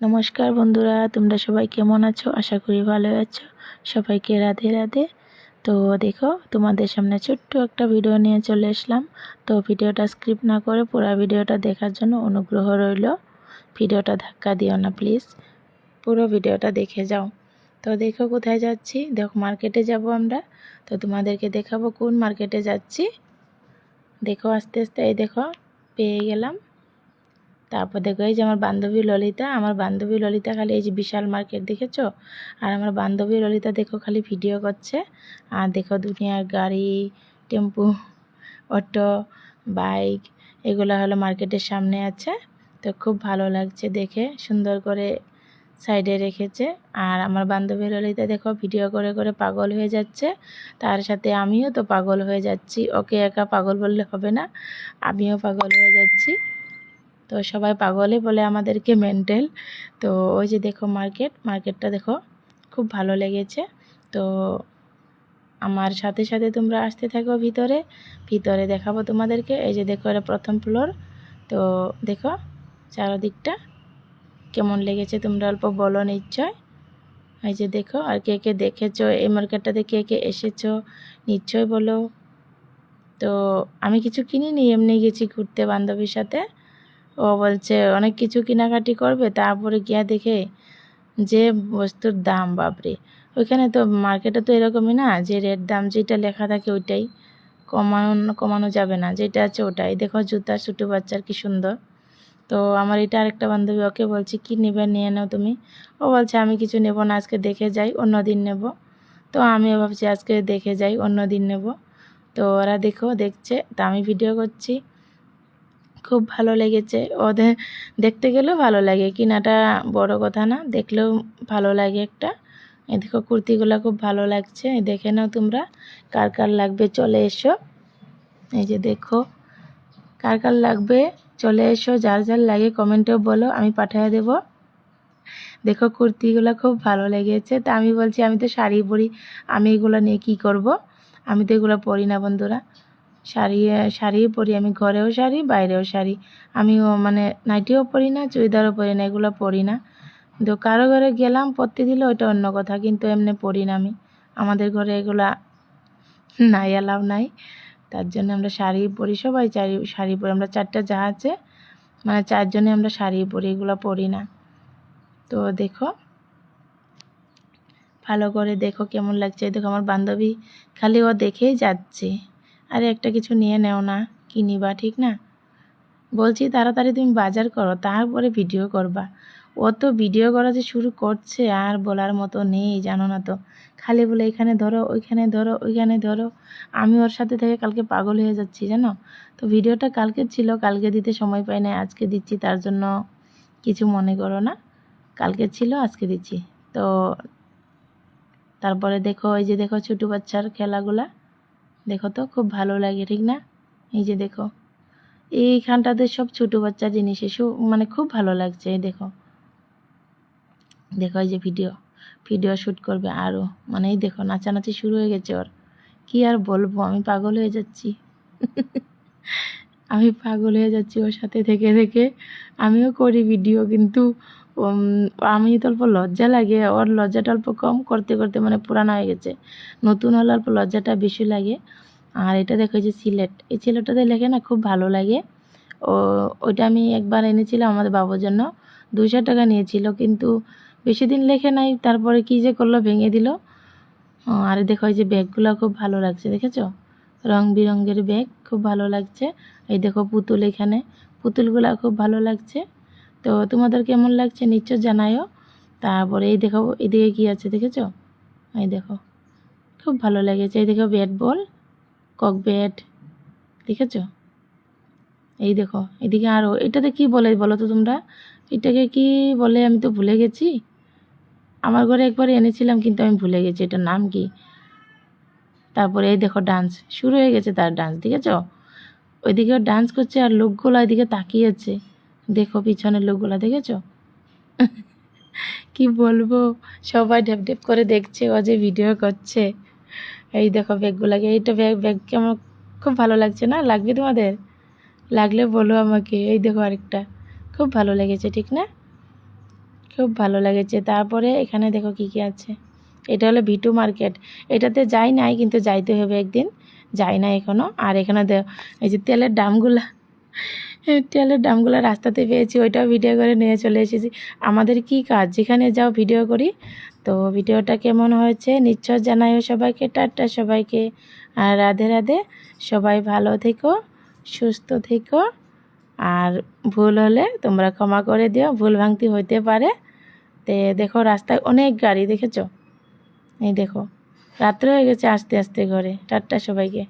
নমস্কার বন্ধুরা, তোমরা সবাই কেমন আছো? আশা করি ভালো আছো। সবাইকে রাধে রাধে। তো দেখো, তোমাদের সামনে ছোট্ট একটা ভিডিও নিয়ে চলে এসলাম তো ভিডিওটা স্ক্রিপ্ট না করে পুরো ভিডিওটা দেখার জন্য অনুগ্রহ রইল। ভিডিওটা ধাক্কা দিও না প্লিজ পুরো ভিডিওটা দেখে যাও। তো দেখো, কোথায় যাচ্ছি? দেখো মার্কেটে যাব আমরা। তো তোমাদেরকে দেখাবো কোন মার্কেটে যাচ্ছি। দেখো, আস্তে আস্তে এই দেখো, পেয়ে গেলাম। তারপর দেখো এই যে আমার বান্ধবী ললিতা, আমার বান্ধবী ললিতা খালি এই যে বিশাল মার্কেট দেখেছ? আর আমার বান্ধবী ললিতা দেখো খালি ভিডিও করছে। আর দেখো দুনিয়ার গাড়ি, টেম্পু, অটো, বাইক, এগুলো হলো মার্কেটের সামনে আছে। তো খুব ভালো লাগছে দেখে, সুন্দর করে সাইডে রেখেছে। আর আমার বান্ধবী ললিতা দেখো ভিডিও করে করে পাগল হয়ে যাচ্ছে। তার সাথে আমিও তো পাগল হয়ে যাচ্ছি। ওকে একা পাগল বললে হবে না। আমিও পাগল হয়ে যাচ্ছি। তো সবাই পাগলে বলে আমাদেরকে মেন্টাল। তো ওই যে দেখো মার্কেট, মার্কেটটা দেখো, খুব ভালো লেগেছে। তো আমার সাথে সাথে তোমরা আসতে থাকো ভিতরে ভিতরে দেখাবো তোমাদেরকে। এই যে দেখো এটা প্রথম ফ্লোর। তো দেখো চারদিকটা কেমন লেগেছে, তোমরা অল্প বলো নিশ্চয়। এই যে দেখো, আর কে কে দেখেছ, এই মার্কেটটাতে কে কে এসেছ, নিশ্চয় বলো। তো আমি কিছু কিনিনি, এমনি গেছি ঘুরতে বান্ধবীর সাথে। ও বলছে, অনেক কিছু কেনাকাটি করবে? তারপরে গিয়া দেখে যে বস্তুর দাম, বাপরে। ওইখানে তো মার্কেটে তো এরকমই না, যে রেট দাম যেটা লেখা থাকে ওইটাই। কমানো কমানো যাবে না, যেটা আছে ওটাই। দেখো জুতা ছোটো বাচ্চার কি সুন্দর। তো আমার এটা আরেকটা বান্ধবী ওকে বলছি, কি নেবে, নিয়ে নাও তুমি? ও বলছে, আমি কিছু নেব না, আজকে দেখে যাই, অন্য দিন নেব। তো আমিও ভাবছি, আজকে দেখে যাই, অন্য দিন নেব। তো ওরা দেখো, দেখছে, তা আমি ভিডিও করছি। খুব ভালো লেগেছে। ওদের দেখতে গেলেও ভালো লাগে। কিনাটা বড় কথা না, দেখলেও ভালো লাগে একটা। দেখো, কুর্তিগুলো খুব ভালো লাগছে। দেখে নাও তোমরা, কার কার লাগবে চলে এসো। এই যে দেখো, কার কার লাগবে চলে এসো। যার যার লাগে কমেন্টেও বলো, আমি পাঠিয়ে দেব। দেখো, কুর্তিগুলো খুব ভালো লেগেছে। তা আমি বলছি, আমি তো শাড়ি পরি, আমি এগুলো নিয়ে কি করব? আমি তো এগুলো পরি না, বন্ধুরা। শাড়ি শাড়ি পরি। আমি ঘরেও শাড়ি, বাইরেও শাড়ি। আমিও মানে নাইটিও পরি না, চুড়িদারও পরি না, এগুলো পরি না। তো কারও ঘরে গেলাম, পরতে দিলে, ওইটা অন্য কথা, কিন্তু এমনি পরি না আমি। আমাদের ঘরে এগুলা নাই অ্যালাউ নাই। তার জন্য আমরা শাড়ি পরি, সবাই চারি, শাড়ি পরি। আমরা চারটা যা আছে মানে চারজনে আমরা শাড়ি পরি, এগুলো পরি না। তো দেখো, ভালো করে দেখো কেমন লাগছে। দেখো আমার বান্ধবী, খালি ও দেখেই যাচ্ছে। আরে একটা কিছু নিয়ে নেও না, কি নিবা, ঠিক না? বলছি, তাড়াতাড়ি তুমি বাজার করো, তারপরে ভিডিও করবা। ও তো ভিডিও করা যে শুরু করছে, আর বলার মতো নেই, জানো না তো। খালি বলে, এখানে ধরো, ওইখানে ধরো ওইখানে ধরো। আমি ওর সাথে থেকে কালকে পাগল হয়ে যাচ্ছি, জানো? তো ভিডিওটা কালকে ছিল, কালকে দিতে সময় পাই না আজকে দিচ্ছি, তার জন্য কিছু মনে করো না। কালকে ছিল, আজকে দিচ্ছি। তো তারপরে দেখো ওই যে দেখো, ছোটো বাচ্চার খেলাগুলা। দেখো তো, খুব ভালো লাগে, ঠিক না? এই যে দেখো, এইখানটাতে সব ছোটো বাচ্চা জিনিস এসে মানে খুব ভালো লাগছে, এই দেখো। দেখো এই যে ভিডিও ভিডিও শ্যুট করবে আরও মানে এই দেখো, নাচানাচি শুরু হয়ে গেছে ওর। কি আর বলব, আমি পাগল হয়ে যাচ্ছি। আমি পাগল হয়ে যাচ্ছি ওর সাথে থেকে থেকে। আমিও করি ভিডিও কিন্তু আমি তো অল্প লজ্জা লাগে। ওর লজ্জাটা অল্প কম করতে করতে মানে পুরানো হয়ে গেছে। নতুন হলে অল্প লজ্জাটা বেশি লাগে। আর এটা দেখো যে সিলেট। এই সিলেটটাতে লেখে না খুব ভালো লাগে। ও, ওইটা আমি একবার এনেছিলাম আমাদের বাবুর জন্য। দুশো টাকা নিয়েছিল, কিন্তু বেশি দিন লেখে নাই। তারপরে কী যে করল, ভেঙে দিল। আর দেখো যে ব্যাগগুলো খুব ভালো লাগছে, দেখেছ? রং বিরঙ্গের ব্যাগ, খুব ভালো লাগছে। এই দেখো পুতুল এখানে। পুতুলগুলো খুব ভালো লাগছে। তো তোমাদের কেমন লাগছে নিশ্চয় জানায়ও। তারপরে এই দেখো, এদিকে কী আছে দেখেছ? এই দেখো, খুব ভালো লেগেছে। এই দেখো ব্যাট বল, কক ব্যাট, দেখেছ? এই দেখো, এদিকে আরও এটাতে কি বলে বলো তো তোমরা? এটাকে কি বলে আমি তো ভুলে গেছি। আমার ঘরে একবার এনেছিলাম কিন্তু আমি ভুলে গেছি। এটার নাম কি? তারপরে এই দেখো ডান্স শুরু হয়ে গেছে তার ডান্স দেখেছ? ওইদিকেও ডান্স করছে আর লোকগুলো ওইদিকে তাকিয়েছে। দেখো পিছনের লোকগুলো, দেখেছ? কি বলব? সবাই ঢেপ ঢেপ করে দেখছে ও যে ভিডিও করছে। এই দেখো ব্যাগগুলোকে এইটা ব্যাগ ব্যাগ কেমন, খুব ভালো লাগছে না? লাগবে তোমাদের? লাগলে বলো আমাকে। এই দেখো আরেকটা, খুব ভালো লেগেছে, ঠিক না? খুব ভালো লেগেছে। তারপরে এখানে দেখো কি কি আছে। এটা হলো ভিটু মার্কেট এটাতে যাই নাই, কিন্তু যাইতে হবে একদিন। যাই না এখনও আর এখানে এই যে তেলের দামগুলা, তেলের দামগুলো রাস্তাতে পেয়েছি, ওইটাও ভিডিও করে নিয়ে চলে এসেছি। আমাদের কি কাজ? যেখানে যাও ভিডিও করি। তো ভিডিওটা কেমন হয়েছে? নিশ্চয় জানাইও সবাইকে। টাটা সবাইকে। আর রাধে রাধে। সবাই ভালো থেকো, সুস্থ থেকো। আর ভুল হলে তোমরা ক্ষমা করে দিও। ভুল ভাঙতি হইতে পারে। তে দেখো, রাস্তায় অনেক গাড়ি, দেখেছ? এই দেখো রাত্রে হয়ে গেছে আস্তে আস্তে ঘরে। টাটা সবাইকে।